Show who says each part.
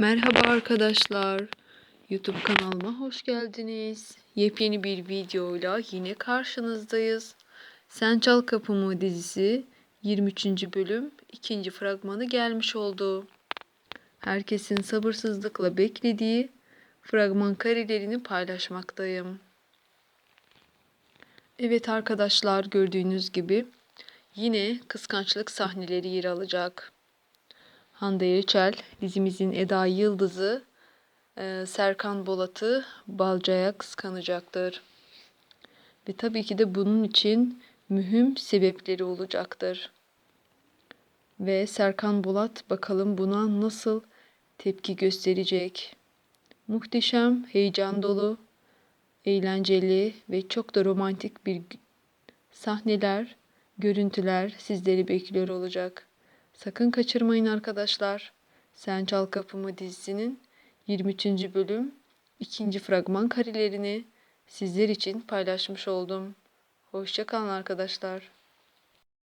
Speaker 1: Merhaba arkadaşlar. YouTube kanalıma hoş geldiniz. Yepyeni bir videoyla yine karşınızdayız. Sen Çal Kapımı dizisi 23. bölüm 2. fragmanı gelmiş oldu. Herkesin sabırsızlıkla beklediği fragman karelerini paylaşmaktayım. Evet arkadaşlar gördüğünüz gibi yine kıskançlık sahneleri yer alacak. Hande Erçel dizimizin Eda Yıldız'ı e, Serkan Bolat'ı Balca'ya kıskanacaktır. Ve tabii ki de bunun için mühim sebepleri olacaktır. Ve Serkan Bolat bakalım buna nasıl tepki gösterecek. Muhteşem, heyecan dolu, eğlenceli ve çok da romantik bir sahneler, görüntüler sizleri bekliyor olacak. Sakın kaçırmayın arkadaşlar. Sen Çal Kapımı dizisinin 23. bölüm 2. fragman karelerini sizler için paylaşmış oldum. Hoşçakalın arkadaşlar.